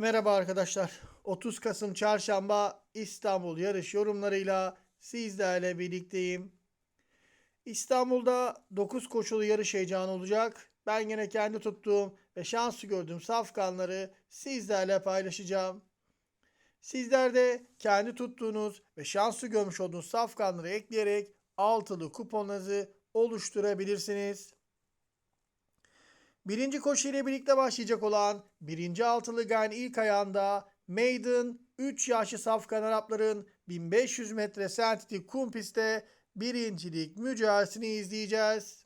Merhaba arkadaşlar. 30 Kasım Çarşamba İstanbul yarış yorumlarıyla sizlerle birlikteyim. İstanbul'da 9 koşulu yarış heyecanı olacak. Ben yine kendi tuttuğum ve şansı gördüğüm safkanları sizlerle paylaşacağım. Sizler de kendi tuttuğunuz ve şanslı görmüş olduğunuz safkanları ekleyerek altılı kuponunuzu oluşturabilirsiniz. Birinci koşu birlikte başlayacak olan birinci altılı gayen ilk ayağında Maiden 3 yaşlı safkan Arapların 1500 metre sentetik kum pistte birincilik mücadelesini izleyeceğiz.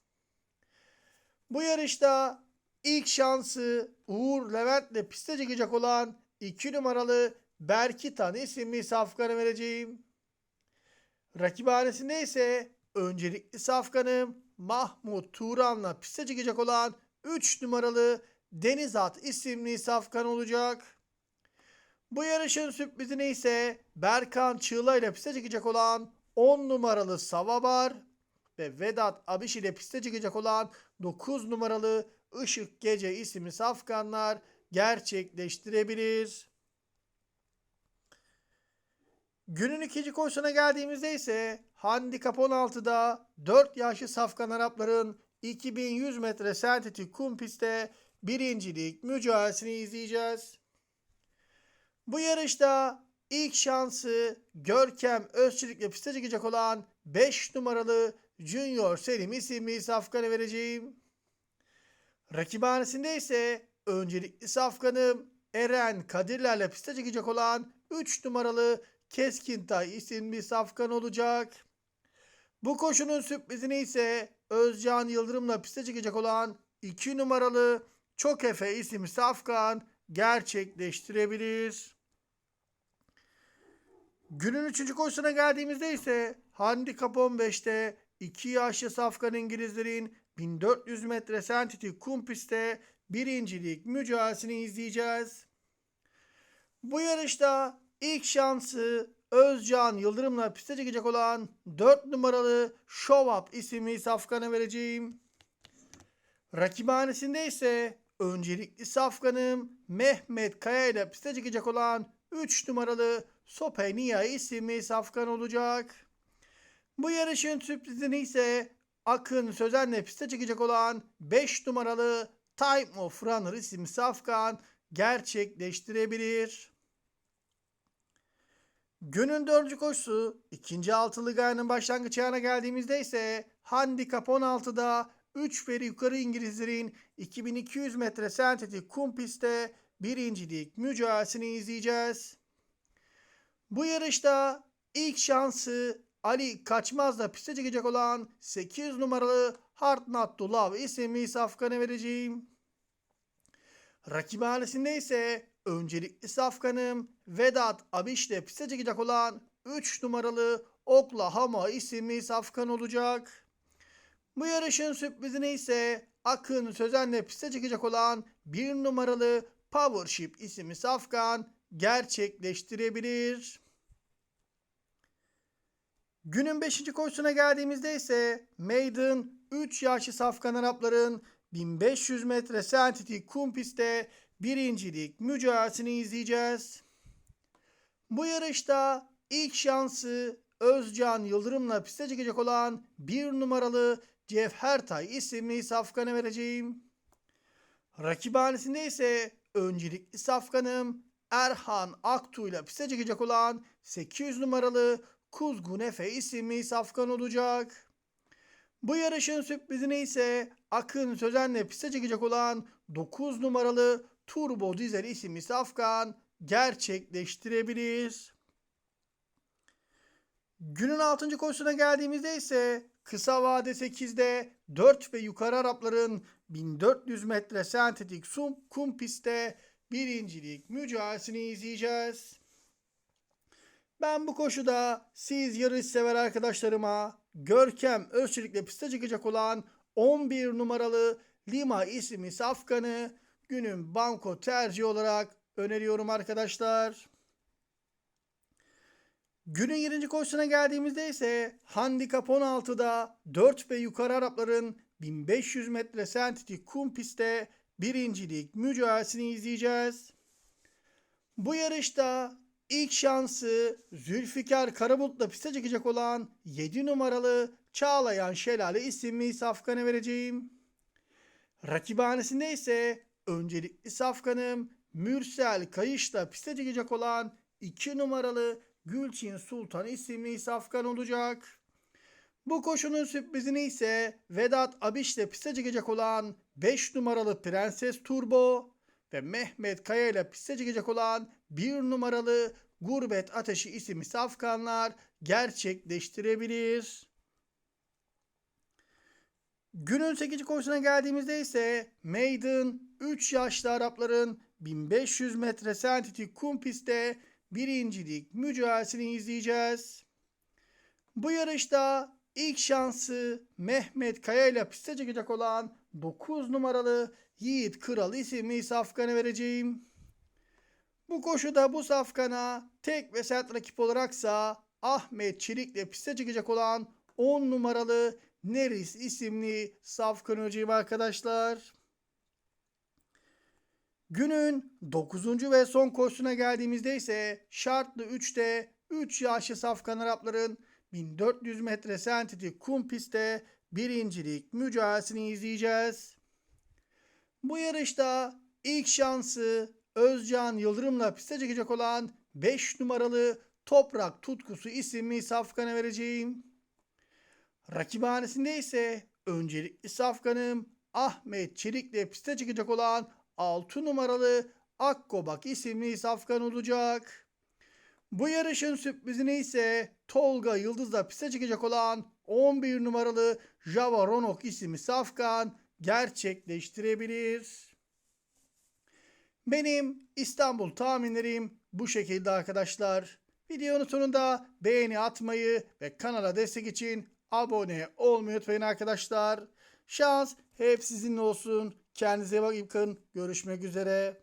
Bu yarışta ilk şansı Uğur Levent'le piste çıkacak olan 2 numaralı Berkitan isimli safkanı vereceğim. Rakibhanesinde ise öncelikli safkanım Mahmut Turan'la piste çıkacak olan 3 numaralı Denizat isimli safkan olacak. Bu yarışın sürprizine ise Berkan Çığla ile piste çıkacak olan 10 numaralı Savabar ve Vedat Abiş ile piste çıkacak olan 9 numaralı Işık Gece isimli safkanlar gerçekleştirebilir. Günün ikinci koşusuna geldiğimizde ise handikap 16'da 4 yaşlı safkan Arapların 2100 metre sentetik kum pistte birincilik mücadelesini izleyeceğiz. Bu yarışta ilk şansı Görkem Özçelik'le piste çıkacak olan 5 numaralı Junior Selim isimli safkanı vereceğim. Rakibhanesinde ise öncelikli safkanım Eren Kadirler'le piste çıkacak olan 3 numaralı Keskintay isimli safkan olacak. Bu koşunun sürprizini ise Özcan Yıldırım'la piste çıkacak olan 2 numaralı Çok Efe isimli safkan gerçekleştirebilir. Günün 3. koşusuna geldiğimizde ise handikap 15'te 2 yaşlı safkan İngilizlerin 1400 metre sentetik kum pistte birincilik mücadelesini izleyeceğiz. Bu yarışta ilk şansı Özcan Yıldırım'la piste çıkacak olan 4 numaralı Show Up isimli safkanı vereceğim. Rakibhanesinde ise öncelikli safkanım Mehmet Kaya ile piste çıkacak olan 3 numaralı Sopenia isimli safkan olacak. Bu yarışın sürprizini ise Akın Sözen'le piste çıkacak olan 5 numaralı Time of Runner isimli safkan gerçekleştirebilir. Günün dördüncü koşusu ikinci altılı gayenin başlangıç ayağına geldiğimizde ise handikap 16'da 3 veri yukarı İngilizlerin 2200 metre sentetik kum pistte birincilik mücadelesini izleyeceğiz. Bu yarışta ilk şansı Ali Kaçmaz'la piste çıkacak olan 8 numaralı to Love isimli safkanı vereceğim. Rakibhanesinde ise öncelikli safkanım Vedat Abiş'le piste çıkacak olan 3 numaralı Oklahoma isimli safkan olacak. Bu yarışın sürprizine ise Akın Sözen'le piste çıkacak olan 1 numaralı Powership isimli safkan gerçekleştirebilir. Günün 5. koşusuna geldiğimizde ise Maiden 3 yaşlı safkan Arapların 1500 metre sentetik kum pistte birincilik mücadelesini izleyeceğiz. Bu yarışta ilk şansı Özcan Yıldırım'la piste çıkacak olan bir numaralı Cevhertay isimli safkanı vereceğim. Rakibhanesinde ise öncelikli safkanım Erhan Aktu ile piste çıkacak olan 800 numaralı Kuzgun Efe isimli safkan olacak. Bu yarışın sürprizine ise Akın Sözen'le piste çıkacak olan 9 numaralı Turbo Dizel isimli safkan gerçekleştirebilir. Günün 6. koşusuna geldiğimizde ise kısa vade 8'de 4 ve yukarı Arapların 1400 metre sentetik sum kum pistte birincilik mücadelesini izleyeceğiz. Ben bu koşuda siz yarış sever arkadaşlarıma Görkem Özçelik'le piste çıkacak olan 11 numaralı Lima isimli safkanı günün banko tercihi olarak öneriyorum arkadaşlar. Günün 7. koşusuna geldiğimizde ise handikap 16'da 4 ve yukarı Arapların 1500 metre sentetik kum pistte birincilik mücadelesini izleyeceğiz. Bu yarışta ilk şansı Zülfikar Karabulut'la piste çekecek olan 7 numaralı Çağlayan Şelale isimli safkanı vereceğim. Rakibhanesinde ise öncelikli safkanım Mürsel Kayış'la piste çekecek olan 2 numaralı Gülçin Sultan isimli safkan olacak. Bu koşunun sürprizini ise Vedat Abiş'le piste çekecek olan 5 numaralı Prenses Turbo ve Mehmet Kaya ile piste çekecek olan 1 numaralı Gurbet Ateşi isimli safkanlar gerçekleştirebilir. Günün 8. koşusuna geldiğimizde ise Maiden 3 yaşlı Arapların 1500 metre sentetik kum pistte birincilik mücadelesini izleyeceğiz. Bu yarışta ilk şansı Mehmet Kaya ile piste çekecek olan 9 numaralı Yiğit Kral isimli safkanı vereceğim. Bu koşuda bu safkana tek ve sert rakip olaraksa Ahmet Çelik ile piste çıkacak olan 10 numaralı Neris isimli safkan hocayım arkadaşlar. Günün 9. ve son koşusuna geldiğimizde ise şartlı 3'te 3 yaşlı safkan Arapların 1400 metre sentetik kum pistte birincilik mücadelesini izleyeceğiz. Bu yarışta ilk şansı Özcan Yıldırım'la piste çekecek olan 5 numaralı Toprak Tutkusu isimli safkana vereceğim. Rakibhanesinde ise öncelikli safkanım Ahmet Çelik'le piste çıkacak olan 6 numaralı Akkobak isimli safkan olacak. Bu yarışın sürprizini ise Tolga Yıldız'la piste çıkacak olan 11 numaralı Java Ronok isimli safkan gerçekleştirebilir. Benim İstanbul tahminlerim bu şekilde arkadaşlar. Videonun sonunda beğeni atmayı ve kanala destek için abone olmayı unutmayın arkadaşlar. Şans hep sizinle olsun. Kendinize bakın. Görüşmek üzere.